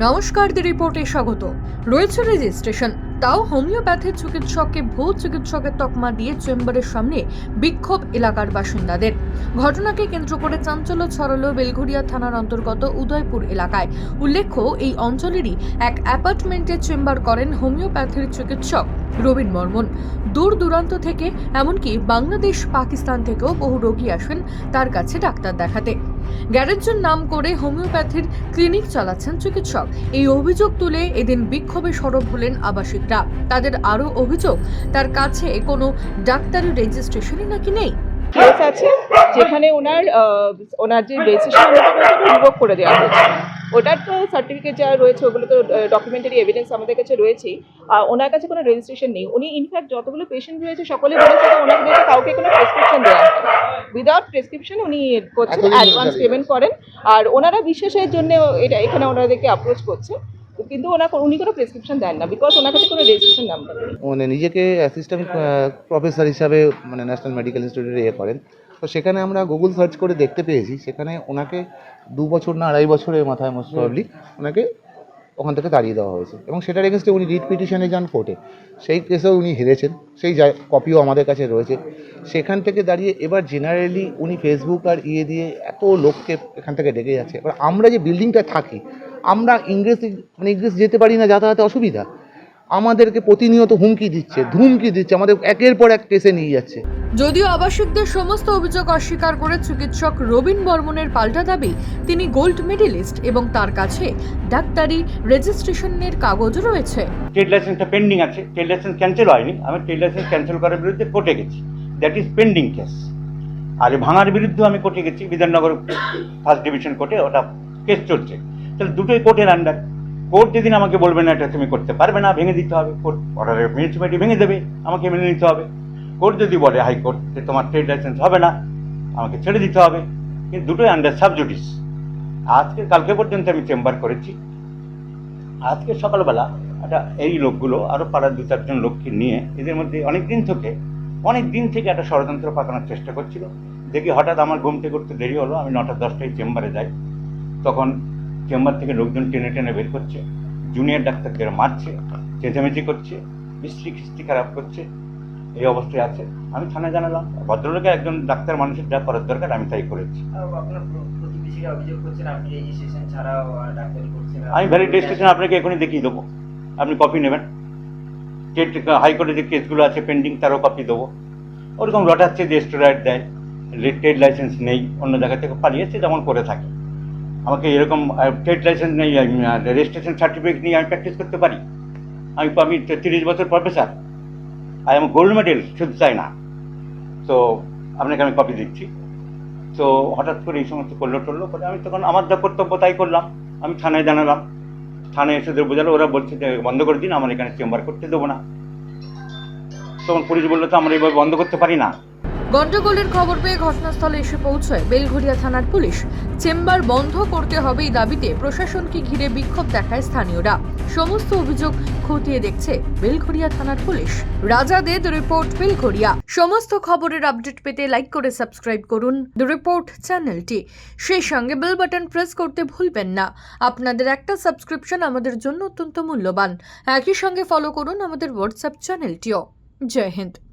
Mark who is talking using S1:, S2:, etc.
S1: নমস্কার দি রিপোর্টে স্বাগত। রয়েছে রেজিস্ট্রেশন। তাও হোমিওপ্যাথির চিকিৎসককে ভূত চিকিৎসকের তকমা দিয়ে চেম্বারের সামনে বিক্ষোভ এলাকার বাসিন্দাদের। ঘটনাকে কেন্দ্র করে চাঞ্চল্য ছড়ালো বেলঘরিয়া থানার অন্তর্গত উদয়পুর এলাকায়। উল্লেখ্য, এই অঞ্চলেরই এক অ্যাপার্টমেন্টে চেম্বার করেন হোমিওপ্যাথির চিকিৎসক রবীন বর্মন দূর দূরান্ত থেকে, এমনকি বাংলাদেশ পাকিস্তান থেকেও বহু রোগী আসেন তার কাছে ডাক্তার দেখাতে। গ্যারেজের নাম করে হোমিওপ্যাথির ক্লিনিক চালাচ্ছেন চিকিৎসক। এই অভিযোগ তুলে এদিন বিক্ষোভে সরব হলেন আবাসিকরা। তাদের আরও অভিযোগ, তার কাছে কোনো ডাক্তারি রেজিস্ট্রেশনই নাকি নেই?
S2: আছে, যেখানে ওনার ওনার যে রেজিস্ট্রেশন করে দেওয়া হয়েছে। ওটার তো সার্টিফিকেট যা রয়েছে ওগুলো তো ডকুমেন্টারি এভিডেন্স আমাদের কাছে রয়েছেই। আর ওনার কাছে কোনো রেজিস্ট্রেশন নেই। উনি ইনফ্যাক্ট যতগুলো পেশেন্ট রয়েছে সকলে বলেছে ওনাকে কাউকে কোনো প্রেসক্রিপশন দেওয়া উইদাউট প্রেসক্রিপশন উনি করছেন অ্যাডভান্স পেমেন্ট করেন। আর ওনারা বিশ্বাসের জন্য এটা এখানে ওনাদেরকে অ্যাপ্রোচ করছে। কিন্তু ওনার উনি কোনো প্রেসক্রিপশন দেন না বিকজ ওনার কাছে কোনো রেজিস্ট্রেশন নাম্বার নেই।
S3: মানে নিজেকে অ্যাসিস্ট্যান্ট প্রফেসর হিসাবে মানে ন্যাশনাল মেডিকেল ইনস্টিটিউটে ইয়ে করেন। তো সেখানে আমরা গুগল সার্চ করে দেখতে পেয়েছি। সেখানে ওনাকে দু বছর না আড়াই বছরের মাথায় মোস্ট প্রবলি ওনাকে ওখান থেকে তাড়িয়ে দেওয়া হয়েছে। এবং সেটার এগেনস্টে উনি রিট পিটিশনে যান কোর্টে সেই কেসেও উনি হেরেছেন। সেই কপিও আমাদের কাছে রয়েছে। সেখান থেকে দাঁড়িয়ে এবার জেনারেলি উনি ফেসবুক আর ইয়ে দিয়ে এত লোককে এখান থেকে ডেকে যাচ্ছে। এবার আমরা যে বিল্ডিংটা থাকি, আমরা ইংরেজ মানে ইংরেজ যেতে পারি না, যাতায়াতে অসুবিধা। আমাদেরকে প্রতিনিয়ত হুমকি দিচ্ছে ধুমকি দিচ্ছে আমাদের একের পর এক কেসে নিয়ে যাচ্ছে।
S1: যদিও আবাসিকদের সমস্ত অভিযোগ অস্বীকার করে চিকিৎসক রবীন বর্মনের পাল্টা দাবি তিনি গোল্ড মেডেলিস্ট এবং তার কাছে ডাক্তারি রেজিস্ট্রেশনের কাগজ রয়েছে।
S4: ট্রেড লাইসেন্সটা পেন্ডিং আছে ট্রেড লাইসেন্স ক্যান্সেল হয়নি আমি ট্রেড লাইসেন্স ক্যান্সেল করার বিরুদ্ধে কোর্টে গেছি। দ্যাট ইজ পেন্ডিং কেস আর এই ভাঙার বিরুদ্ধে আমি কোর্টে গেছি বিধাননগর ফার্স্ট ডিভিশন কোর্টে ওটা কেস চলছে। তাহলে দুটোই কোর্টের আন্ডার কোর্ট যেদিন আমাকে বলবে না, এটা তুমি করতে পারবে না, ভেঙে দিতে হবে। কোর্ট অর্ডারের মিউনিসিপ্যালিটি ভেঙে দেবে, আমাকে মেনে নিতে হবে। কোর্ট যদি বলে হাইকোর্ট যে তোমার ট্রেড লাইসেন্স হবে না, আমাকে ছেড়ে দিতে হবে। কিন্তু দুটোই আন্ডার সাবজুডিস আজকে, কালকে পর্যন্ত আমি চেম্বার করেছি। আজকে সকালবেলা একটা, এই লোকগুলো আরও পাড়ার দু চারজন লোককে নিয়ে, এদের মধ্যে অনেক দিন থেকে, অনেক দিন থেকে একটা ষড়যন্ত্র পাকানোর চেষ্টা করছিল। দেখি হঠাৎ আমার ঘুম থেকে দেরি হলো, আমি নটা দশটায় চেম্বারে যাই। তখন চেম্বার থেকে লোকজন টেনে টেনে বের করছে জুনিয়র ডাক্তারদের মারছে চেঁচামেচি করছে মিস্ত্রি খিস্তি খারাপ করছে এই অবস্থায় আছে। আমি থানায় জানালাম ভদ্রলোকে একজন ডাক্তার মানুষের যা করার দরকার আমি তাই করেছি। আমি ভ্যালিড রেজিস্ট্রেশন আপনাকে এখনই দেখিয়ে দেবো। আপনি কপি নেবেন। স্টেট হাইকোর্টে যে কেসগুলো আছে পেন্ডিং তারও কপি দেবো। ওরকম রটাচ্ছে যে স্টেরয়েড দেয় ট্রেড লাইসেন্স নেই অন্য জায়গা থেকে পালিয়েছে যেমন করে থাকে। আমাকে এরকম ট্রেড লাইসেন্স নেই রেজিস্ট্রেশন সার্টিফিকেট নিয়ে আমি প্র্যাকটিস করতে পারি। আমি আমি তিরিশ বছর professor I am gold medal শুধু চাই না। তো, আপনাকে আমি কপি দিচ্ছি। তো, হঠাৎ করে এই সমস্ত করল টরলো, করে আমি তখন, আমার যা কর্তব্য তাই করলাম। আমি থানায় জানালাম। থানায় এসে বোঝালো, ওরা বলছে যে, বন্ধ করে দিন, আমার এখানে চেম্বার করতে দেবো না। তখন পুলিশ বলল, তো আমরা এইভাবে বন্ধ করতে পারি না।
S1: গন্ডগোলের খবর পেয়ে ঘটনাস্থলে এসে পৌঁছয় বেলঘরিয়া থানার পুলিশ। চেম্বার বন্ধ করতে হবে এই দাবিতে প্রশাসনকে ঘিরে বিক্ষোভ দেখায় স্থানীয়রা। সমস্ত অভিযোগ খতিয়ে দেখছে বেলঘরিয়া থানার পুলিশ। রাজা দে, দ্য রিপোর্ট বেলঘরিয়া সমস্ত খবরের আপডেট পেতে লাইক করে সাবস্ক্রাইব করুন। দ্য রিপোর্ট চ্যানেলটি। সেই সঙ্গে বেল বাটন প্রেস করতে ভুলবেন না। আপনাদের একটা সাবস্ক্রিপশন আমাদের জন্য অত্যন্ত মূল্যবান। একই সঙ্গে ফলো করুন আমাদের হোয়াটসঅ্যাপ চ্যানেলটিও। জয় হিন্দ।